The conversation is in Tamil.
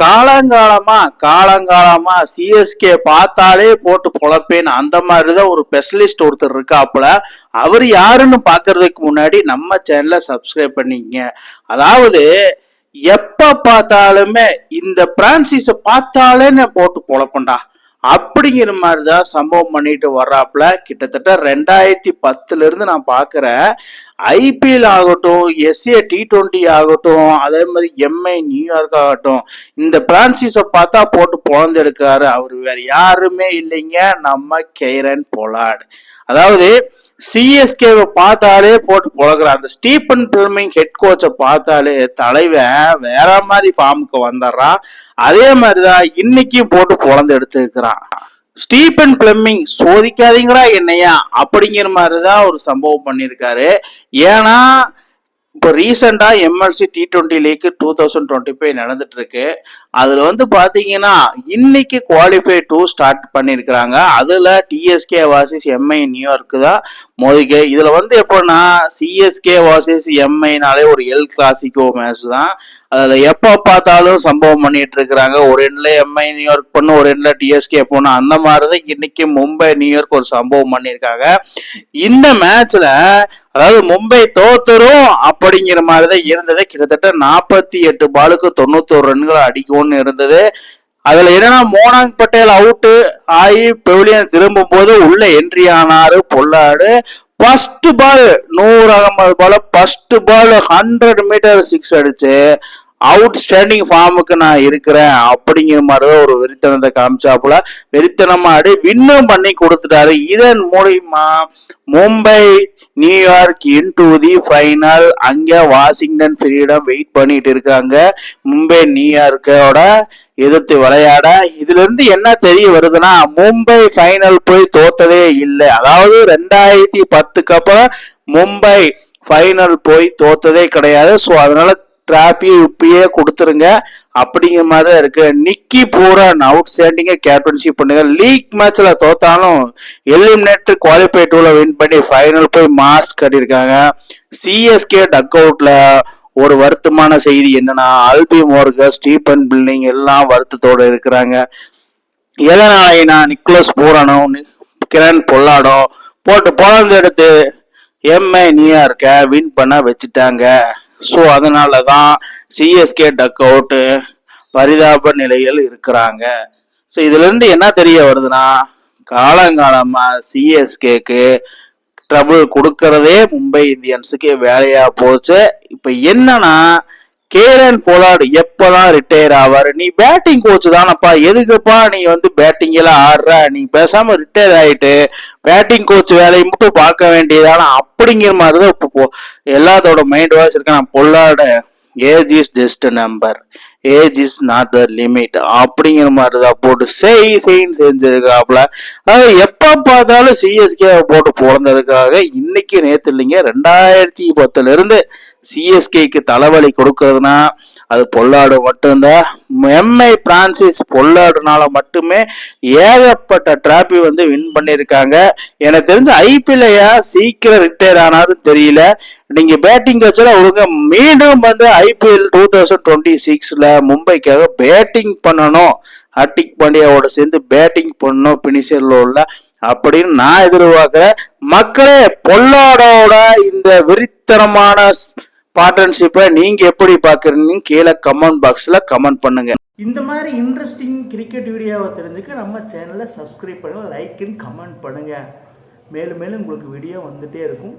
காலங்காலமா காலங்காலமா சிஎஸ்கே பார்த்தாலே போட்டு பொழப்பேன்னு அந்த மாதிரிதான் ஒரு ஸ்பெஷலிஸ்ட் ஒருத்தர் இருக்காப்புல. அவர் யாருன்னு பாக்குறதுக்கு முன்னாடி நம்ம சேனலை சப்ஸ்கிரைப் பண்ணிக்கங்க. அதாவது எப்ப பார்த்தாலுமே இந்த பிரான்சிஸ பார்த்தாலே நான் போட்டு பொழப்பண்டா அப்படிங்கிற மாதிரி தான் சம்பவம் பண்ணிட்டு வர்றாப்புல. கிட்டத்தட்ட ரெண்டாயிரத்தி பத்துல இருந்து நான் பாக்குறேன். ஐபிஎல் ஆகட்டும் எஸ்ஏ டி டுவெண்ட்டி ஆகட்டும் அதே மாதிரி எம்ஐ நியூயார்க் ஆகட்டும் இந்த பிரான்சிஸை பார்த்தா போட்டு பிறந்தெடுக்காரு அவர் வேற யாருமே இல்லைங்க. நம்ம கெய்ரன் பொலாட் அதாவது சிஎஸ்கேவை பார்த்தாலே போட்டு புழகுறான் அந்த ஸ்டீபன் பில்மிங் ஹெட் கோச்சை பார்த்தாலே தலைவன் வேற மாதிரி ஃபார்முக்கு வந்துடுறான். அதே மாதிரிதான் இன்னைக்கும் போட்டு புலந்து எடுத்துக்கிறான். ஸ்டீபன் பிளம்மிங் சோதிக்காதீங்களா என்னையா அப்படிங்கிற மாதிரிதான் ஒரு சம்பவம் பண்ணியிருக்காரு. ஏன்னா இப்போ ரீசெண்டாக MLC T twenty league two thousand twenty five நடந்துட்டு இருக்கு அதில் வந்து பார்த்தீங்கன்னா இன்னைக்கு குவாலிஃபை டூ ஸ்டார்ட் பண்ணியிருக்கிறாங்க. அதில் டிஎஸ்கே வாசிஸ் எம்ஐ நியூயார்க்கு தான் மோதிக்கே இதில் வந்து எப்படின்னா சிஎஸ்கே வாசிஸ் எம்ஐனாலே ஒரு எல் கிளாசிக்கோ மேட்ச் தான். அதில் எப்போ பார்த்தாலும் சம்பவம் பண்ணிட்டு இருக்கிறாங்க. ஒரு எண்ணில் எம்ஐ நியூயார்க் பண்ணும் ஒரு எண்ணில் டிஎஸ்கே போனோம் அந்த மாதிரி தான் இன்னைக்கு மும்பை நியூயார்க் ஒரு சம்பவம் பண்ணியிருக்காங்க. இந்த மேட்ச்ல அதாவது மும்பை தோத்துரும் அப்படிங்கிற மாதிரி தான் இருந்தது. கிட்டத்தட்ட நாற்பத்தி எட்டு பாலுக்கு தொண்ணூத்தோரு ரன்களை அடிக்கும்னு இருந்தது. அதுல என்னன்னா மோனாங் பட்டேல் அவுட்டு ஆகி பெவிலியன் திரும்பும் போது உள்ள என்ட்ரி ஆனாரு Pollard first ball Noor Ahmad ball first ball hundred meter six அடிச்சு அவுட் ஸ்டாண்டிங் ஃபார்முக்கு நான் இருக்கிறேன் அப்படிங்கிற மாதிரி தான் ஒரு வெறித்தனத்தை காமிச்சாப்புல. வெறித்தனமாடி வின்னும் பண்ணி கொடுத்துட்டாரு. இதன் மூலியமா Mumbai New York into the final அங்கே வாஷிங்டன் ஃப்ரீடம் வெயிட் பண்ணிட்டு இருக்காங்க. மும்பை நியூயார்க்கோட எதிர்த்து விளையாட. இதுல இருந்து என்ன தெரிய வருதுன்னா மும்பை ஃபைனல் போய் தோத்ததே இல்லை. அதாவது ரெண்டாயிரத்தி பத்துக்கு அப்புறம் மும்பை ஃபைனல் போய் தோத்ததே கிடையாது. ஸோ அதனால டிராபியை இப்பயே கொடுத்துருங்க. அப்படிங்கிற மாதிரி தான் இருக்கு. நிக்கி பூரன் அவுட் ஸ்டாண்டிங்க கேப்டன்ஷிப் பண்ணுங்க. லீக் மேட்ச்ல தோத்தாலும் எலிமினேட்டர் குவாலிஃபை டூல வின் பண்ணி ஃபைனல் போய் மாஸ்க் கட்டியிருக்காங்க. சிஎஸ்கே டக் அவுட்ல ஒரு வருத்தமான செய்தி என்னன்னா அல்பி மோர்க ஸ்டீபன் பில்டிங் எல்லாம் வருத்தத்தோட இருக்கிறாங்க. எதனாலனா நிக்கோலஸ் பூரனும் கிரண் பொல்லாடும் போட்டு பொழந்து எடுத்து எம்ஐ நியூயார்க்க வின் பண்ண வச்சுட்டாங்க. ஸோ அதனால தான் சிஎஸ்கே டக் அவுட்டு பரிதாப நிலையில் இருக்கிறாங்க. ஸோ இதுலேருந்து என்ன தெரிய வருதுன்னா காலங்காலமாக சிஎஸ்கேக்கு ட்ரபிள் கொடுக்கறதே மும்பை இந்தியன்ஸுக்கு வேலையாக போச்சு. இப்போ என்னன்னா கேரன் போலாடு எப்பதான் ரிட்டையர் ஆவாரு? நீ பேட்டிங் கோச் தானப்பா. எதுக்குப்பா நீ வந்து பேட்டிங் எல்லாம் ஆடுற? நீ பேசாம ரிட்டையர் ஆயிட்டு பேட்டிங் கோச் வேலையை மட்டும் பார்க்க வேண்டியதான? அப்படிங்கிற மாதிரி தான் இப்போ போ- எல்லாத்தோட மைண்ட் வாய்ஸ் இருக்கு. நான் பொல்லாட age is just number age is not the limit அப்படிங்கிற மாதிரி தான் போட்டு செய் செய்ன்னு செஞ்சிருக்காப்புல அதாவது எப்ப பார்த்தாலும் சிஎஸ்கே போட்டு பிறந்ததுக்காக இன்னைக்கு நேற்று இல்லைங்க ரெண்டாயிரத்தி பத்துலேருந்து சிஎஸ்கேக்கு தலைவலி கொடுக்கறதுனா அது பொல்லாடு மட்டும்தான். எம்ஐ பிரான்சிஸ் பொல்லாடுனால மட்டுமே ஏகப்பட்ட டிராபி வந்து வின் பண்ணியிருக்காங்க. எனக்கு தெரிஞ்ச ஐபிஎல்லையா சீக்கிரம் ரிட்டையர் ஆனாலும் தெரியல. நீங்க பேட்டிங் வச்சாலும் ஒழுங்கா மீண்டும் வந்து ஐபிஎல் டூ தௌசண்ட் டுவெண்ட்டி சிக்ஸ்ல மும்பைக்காக பேட்டிங் பண்ணணும். ஹர்டிக் பாண்டியாவோட சேர்ந்து பேட்டிங் பண்ணணும். பினிஷர்ல உள்ள அப்படின்னு நான் எதிர்பார்க்கிறேன் மக்களே பொல்லாடோட இந்த வெறித்தனமான பார்ட்னர்ஷிப்பை நீங்க எப்படி பாக்குறீங்க கீழே கமெண்ட் பாக்ஸ்ல கமெண்ட் பண்ணுங்க. இந்த மாதிரி இன்ட்ரெஸ்டிங் கிரிக்கெட் வீடியோவை தெரிஞ்சுக்க நம்ம சேனலை சப்ஸ்கிரைப் பண்ணுங்க லைக் அண்ட் கமெண்ட் பண்ணுங்கள் மேலும் மேலும் உங்களுக்கு வீடியோ வந்துட்டே இருக்கும்.